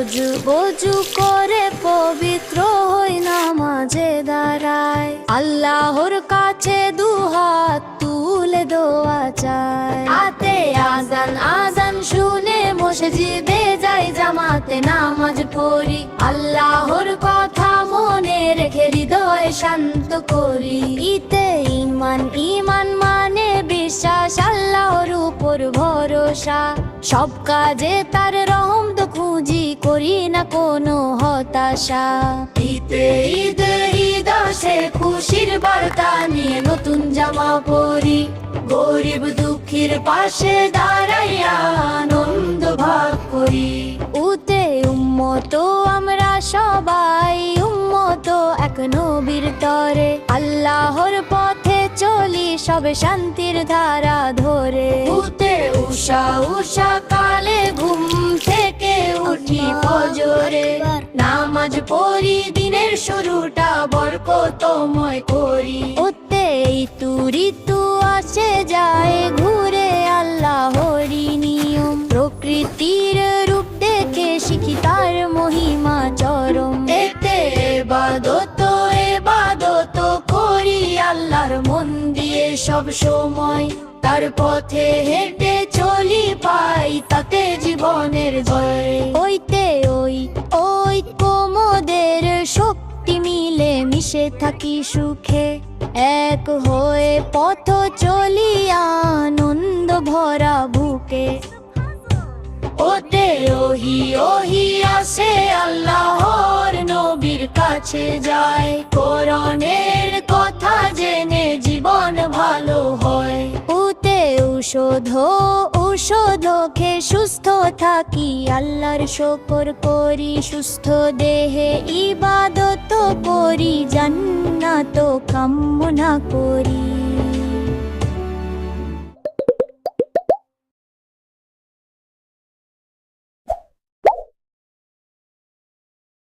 রোজ বজু করে পবিত্র হই নামাজে দাঁড়ায়। আল্লাহর কাছে দুহাত তুলে দোয়া চায়। আতে আজান আজান শুনে মসজিদে যাই, জামাতে নামাজ পড়ি। আল্লাহর কথা মনে রেখে হৃদয় শান্ত করি। ইতে ইমান ইমান মানে বিশ্বাস, আল্লাহর উপর ভরসা। সব কাজে তার রহম করি না কোনো হতাশা। ঈদে ঈদে ঈদ আসে খুশির বার্তা নিয়ে নতুন জামা পরি। গরিব দুঃখীর পাশে দাঁড়াইয়া আনন্দ ভাগ করি। উতে উম্মত আমরা সবাই উম্মত এক নবীর তরে। আল্লাহর পথে চলি সবে শান্তির ধারা ধরে। উতে উষা উষা নামাজ পড়ি দিনের শুরুটা বরকতময় করি। ওতে ঋতু ঋতু আসে যায় ঘুরে আল্লাহরি নিয়ম। প্রকৃতির রূপ দেখে শিখি তার মহিমা চরম। এতে এবাদত এবাদত করি আল্লাহর মন দিয়ে সব সময়। তার পথে হেঁটে চলি পাই তাতে জীবনের জয়। মিলে মিশে থাকি সুখে, এক হয়ে পথ চলি আনন্দ ভরা বুকে। ওতে ওহি ওহি আসে, আল্লাহর নবীর কাছে যায় কোরআনের ঔষধ ঔষধ, খে সুস্থ থাকি, আল্লাহর শকর করি, সুস্থ দেহে ইবাদত করি, জান্নাত কামনা করি।